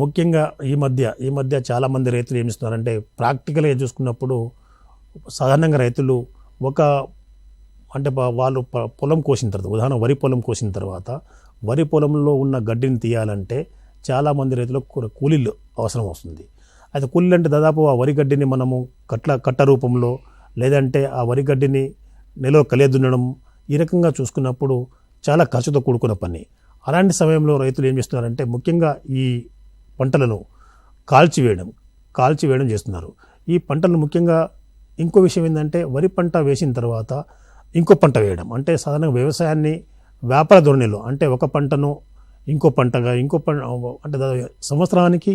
ముఖ్యంగా ఈ మధ్య ఈ మధ్య చాలామంది రైతులు ఏమిస్తున్నారంటే ప్రాక్టికల్గా చూసుకున్నప్పుడు సాధారణంగా రైతులు ఒక అంటే వాళ్ళు పొలం కోసిన తర్వాత ఉదాహరణ వరి పొలం కోసిన తర్వాత వరి పొలంలో ఉన్న గడ్డిని తీయాలంటే చాలామంది రైతులకు కూలీలు అవసరం వస్తుంది. అయితే కూలీలు అంటే దాదాపు ఆ వరి గడ్డిని మనము కట్ల కట్ట రూపంలో లేదంటే ఆ వరి గడ్డిని నెలలో కలియదున్నడం ఈ రకంగా చూసుకున్నప్పుడు చాలా ఖర్చుతో కూడుకున్న పని. అలాంటి సమయంలో రైతులు ఏం చేస్తున్నారంటే ముఖ్యంగా ఈ పంటలను కాల్చివేయడం కాల్చివేయడం చేస్తున్నారు. ఈ పంటలు ముఖ్యంగా ఇంకో విషయం ఏంటంటే వరి పంట వేసిన తర్వాత ఇంకో పంట వేయడం. అంటే సాధారణంగా వ్యవసాయాన్ని వ్యాపార ధోరణిలో అంటే ఒక పంటను ఇంకో పంటగా ఇంకో పంట అంటే సంవత్సరానికి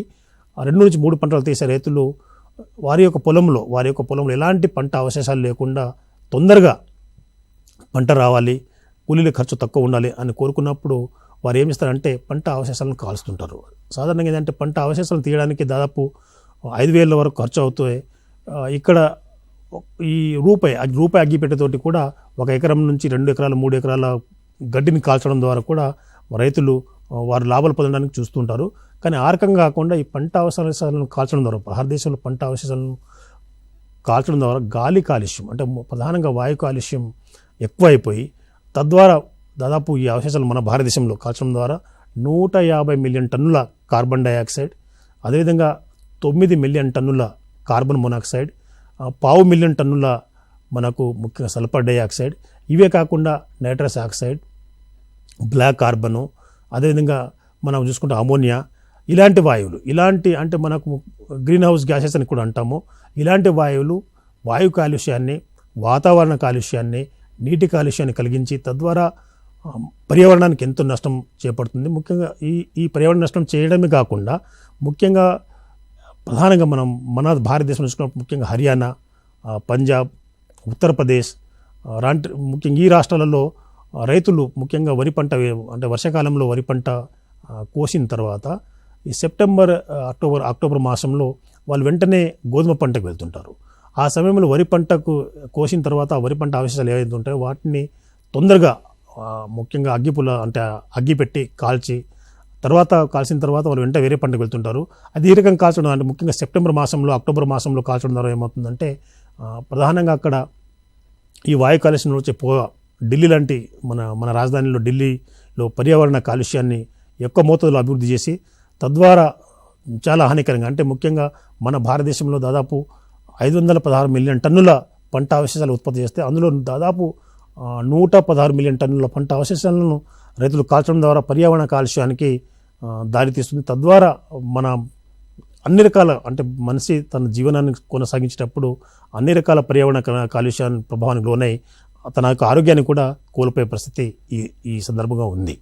రెండు నుంచి మూడు పంటలు తీసే రైతులు వారి యొక్క పొలంలో వారి యొక్క పొలంలో ఎలాంటి పంట అవశేషాలు లేకుండా తొందరగా పంట రావాలి కూలీల ఖర్చు తక్కువ ఉండాలి అని కోరుకున్నప్పుడు వారు ఏం చేస్తారంటే పంట అవశేషాలను కాల్స్తుంటారు. సాధారణంగా ఏంటంటే పంట అవశేషాలను తీయడానికి దాదాపు ఐదు వేల వరకు ఖర్చు అవుతాయి ఇక్కడ ఈ రూపాయి రూపాయి అగ్గిపెట్టెతోటి కూడా ఒక ఎకరం నుంచి రెండు ఎకరాలు మూడు ఎకరాల గడ్డిని కాల్చడం ద్వారా కూడా రైతులు వారు లాభాలు పొందడానికి చూస్తుంటారు. కానీ ఆ రకంగా కాకుండా ఈ పంట అవశేషాలను కాల్చడం ద్వారా భారతదేశంలో పంట అవశేషాలను కాల్చడం ద్వారా గాలి కాలుష్యం అంటే ప్రధానంగా వాయు కాలుష్యం ఎక్కువైపోయి తద్వారా దాదాపు ఈ అవశేషాలు మన భారతదేశంలో కాల్చడం ద్వారా నూట యాభై మిలియన్ టన్నుల కార్బన్ డైఆక్సైడ్ అదేవిధంగా తొమ్మిది మిలియన్ టన్నుల కార్బన్ మొనాక్సైడ్ పావు మిలియన్ టన్నుల మనకు ముఖ్యంగా సల్ఫర్ డైఆక్సైడ్ ఇవే కాకుండా నైట్రస్ ఆక్సైడ్ బ్లాక్ కార్బను అదేవిధంగా మనం చూసుకుంటే అమోనియా ఇలాంటి వాయువులు. ఇలాంటి అంటే మనకు గ్రీన్ హౌస్ గ్యాసెస్ అని కూడా అంటాము. ఇలాంటి వాయువులు వాయు కాలుష్యాన్ని వాతావరణ కాలుష్యాన్ని నీటి కాలుష్యాన్ని కలిగించి తద్వారా పర్యావరణానికి ఎంతో నష్టం చేపడుతుంది. ముఖ్యంగా ఈ ఈ పర్యావరణ నష్టం చేయడమే కాకుండా ముఖ్యంగా ప్రధానంగా మనం మన భారతదేశం చూసుకున్నప్పుడు ముఖ్యంగా హర్యానా పంజాబ్ ఉత్తరప్రదేశ్ రాంటి ముఖ్యంగా ఈ రాష్ట్రాలలో రైతులు ముఖ్యంగా వరి పంట అంటే వర్షాకాలంలో వరి పంట కోసిన తర్వాత ఈ సెప్టెంబర్ అక్టోబర్ అక్టోబర్ మాసంలో వాళ్ళు వెంటనే గోధుమ పంటకు వెళ్తుంటారు. ఆ సమయంలో వరి పంటకు కోసిన తర్వాత వరి పంట అవశేషాలు ఏవైతే ఉంటాయో వాటిని తొందరగా ముఖ్యంగా అగ్గిపుల్ల అంటే అగ్గి పెట్టి కాల్చి తర్వాత కాల్చిన తర్వాత వాళ్ళు వెంట వేరే పండుగ వెళ్తుంటారు. అది ఈ రకంగా కాల్చడం అంటే ముఖ్యంగా సెప్టెంబర్ మాసంలో అక్టోబర్ మాసంలో కాల్చడం ద్వారా ఏమవుతుందంటే ప్రధానంగా అక్కడ ఈ వాయు కాలుష్యం వచ్చే పొగ ఢిల్లీ లాంటి మన మన రాజధానిలో ఢిల్లీలో పర్యావరణ కాలుష్యాన్ని ఎక్కువ మోతాదులో అభివృద్ధి చేసి తద్వారా చాలా హానికరంగా అంటే ముఖ్యంగా మన భారతదేశంలో దాదాపు ఐదు వందల పదహారు మిలియన్ టన్నుల పంట అవశేషాలు ఉత్పత్తి చేస్తే అందులో దాదాపు నూట పదహారు మిలియన్ టన్నుల పంట అవశేషాలను రైతులు కాల్చడం ద్వారా పర్యావరణ కాలుష్యానికి దారితీస్తుంది తద్వారా మన అన్ని రకాల అంటే మనిషి తన జీవనాన్ని కొనసాగించేటప్పుడు అన్ని రకాల పర్యావరణ కాలుష్యాన్ని ప్రభావానికి లోనై తన యొక్క ఆరోగ్యాన్ని కూడా కోల్పోయే పరిస్థితి ఈ ఈ సందర్భంగా ఉంది.